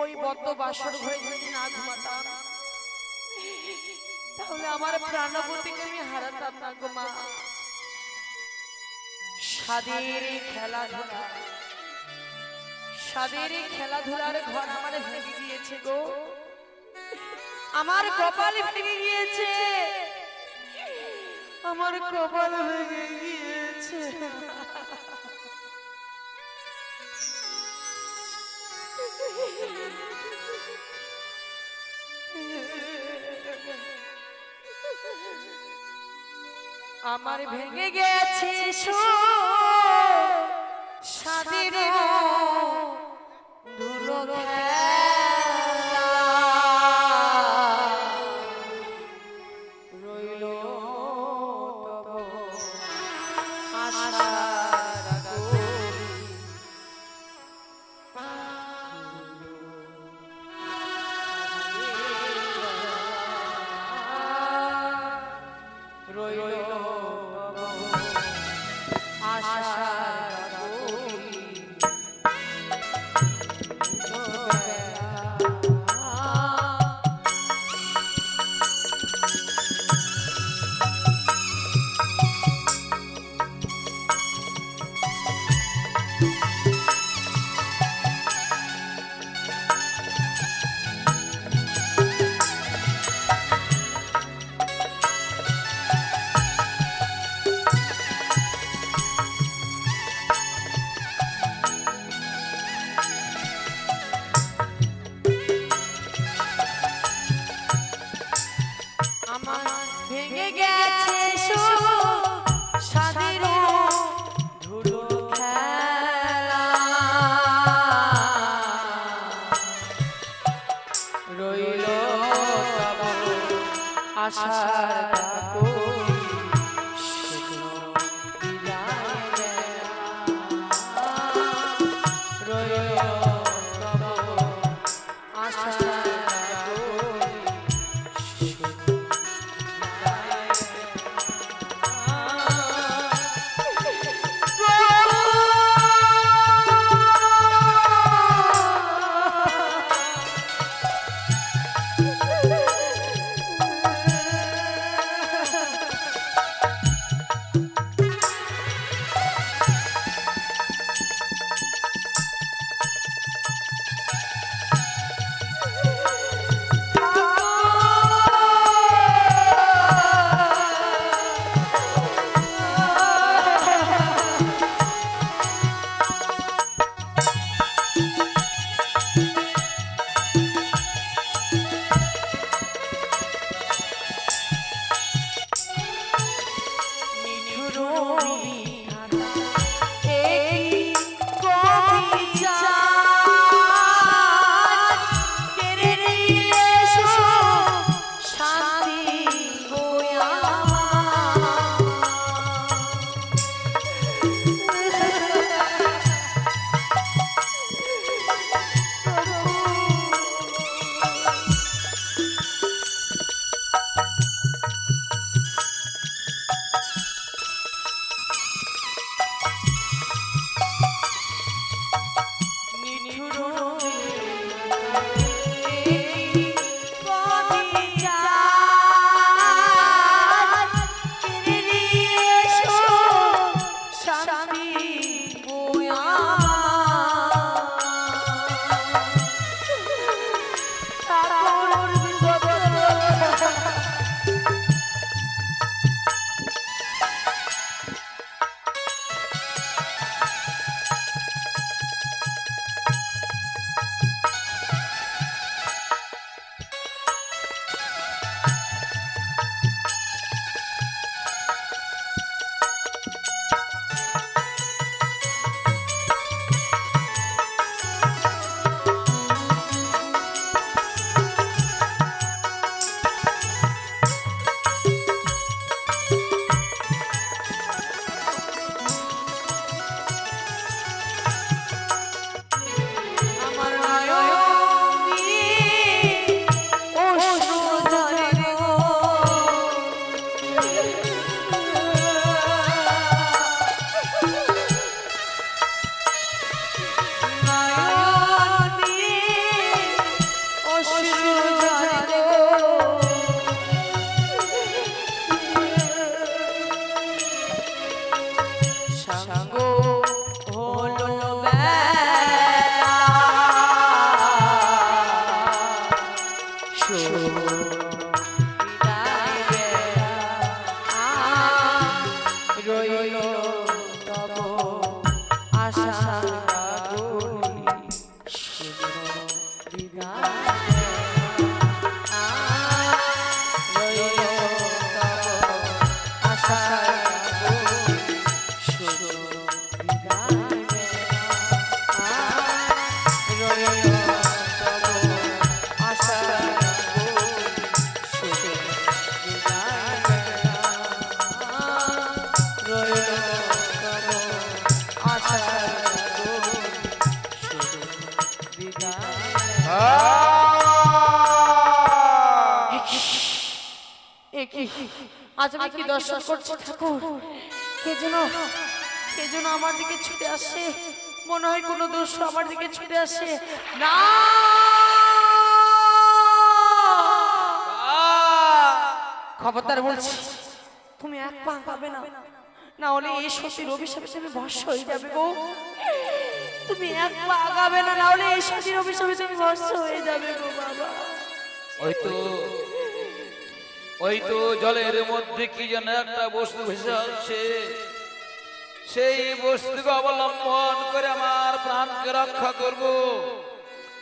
ওই বদ্ধ বাসর ঘরে যদি না ঘুমাতাম, তাহলে আমার প্রাণপতিকে আমি হারাতাম না গো মা। স্বাদের এই খেলাধুলা স্বাদের খেলাধুলার ঘর আমার ভেঙে গিয়েছে গো। আমার কপাল ভেঙে গিয়েছে। আমার কপাল ভেঙে গিয়েছে। আমার ভেঙে গেছে স্বাধীন ধুলো রইল রইল আশার দিগা আজ আমি কি দর্শন করছি ঠাকুর? কে যেন কে যেন আমার দিকে ছুটে আসে। মনে হয় কোনো দোষ আমার দিকে ছুটে আসে। না! খবরদার বলছি, তুমি এক পা পাবে না। না হলে এই সতীর অভিশাপে তুমি ভস্য হয়ে যাবে গো তুমি এক পা আগাবে না না হলে এই সতীর অভিশাপে তুমি ভস্য হয়ে যাবে গো বাবা। ওই তো ওই তো জলের মধ্যে কি যেন একটা বস্তু ভেসে আসছে। সেই বস্তুকে অবলম্বন করে আমার প্রাণকে রক্ষা করব।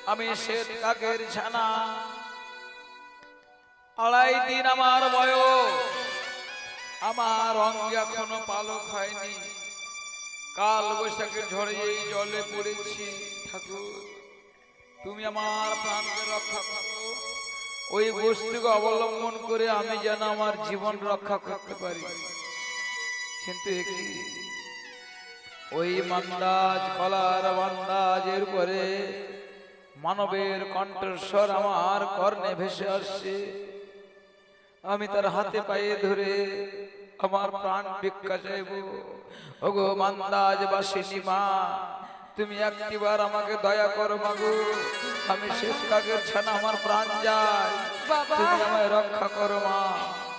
আমি শ্বেত কাকের ছানা। আড়াই দিন আমার বয়স। আমার অঙ্গে এখনও পালক হয়নি। কাল বৈশাখের ঝড়ে এই জলে পড়েছি ঠাকুর। তুমি আমার প্রাণকে রক্ষা করো। ওই বস্তুকে অবলম্বন করে আমি যেন আমার জীবন রক্ষা করতে পারি। কিন্তু ওই মান্দাজ কলার মান্দাজের পরে মানবের কণ্ঠস্বর আমার কর্ণে ভেসে আসছে। আমি তার হাতে পায়ে ধরে আমার প্রাণ ভিক্ষা চাইব। ওগো মান্দাজ বাসিনী মা, তুমি একটিবার আমাকে দয়া করো মাগো আমি শেষ কাকের ছানা আমার প্রাণ যায়। বাবা। তুমি আমায় রক্ষা করো মা।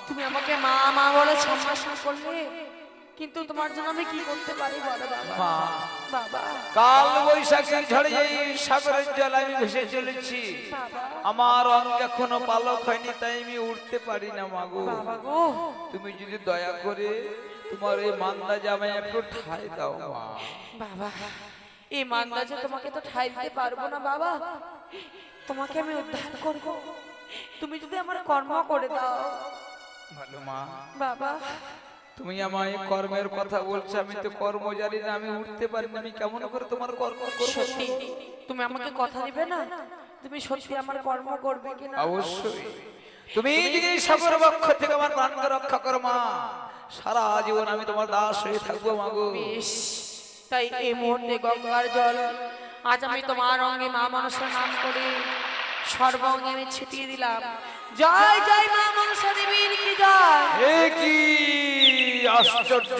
তুমি আমাকে মা মা বলে সম্ভাষণ করলে কিন্তু তোমার জন্য আমি কি করতে পারি বলো বাবা। বাবা। কাল বৈশাখের ঝড়ে এই সাগরের জল আমি ভেসে চলেছি। আমার অঙ্গ এখনও পালক হয়নি তাই আমি উঠতে পারি না মাগো বাবা গো। তুমি যদি দয়া করে তোমার এই মান্দা জামাই একটু ঠাই দাও মা। বাবা। এই মান্দাজে তোমাকে তো ঠাই দিতে পারব না বাবা। তোমাকে আমি উদ্ধার করব। তুমি যদি আমার কর্ম করে দাও। ভালো মা। বাবা। তুমি আমায় কর্মের কথা বলছো আমি তো কর্ম জানি না আমি উঠতে পারি না আমি কেমন করে তোমার কর্ম করব? সত্যি তুমি আমাকে কথা দিবে না? তুমি সত্যি আমার কর্ম করবে কিনা? অবশ্যই। তুমি যদি সাগর বক্ষ থেকে আমার প্রাণকে রক্ষা করো মা সারা জীবন আমি তোমার দাস হয়ে থাকব মাগো বেশ। তাই এই মুহূর্তে গঙ্গার জল। আজ আমি তোমার অঙ্গে মা মানুষের নাম করে সর্বঙ্গে আমি ছিটিয়ে দিলাম। জয় জয় মা মনসা দেবীর কি জয়? আশ্চর্য।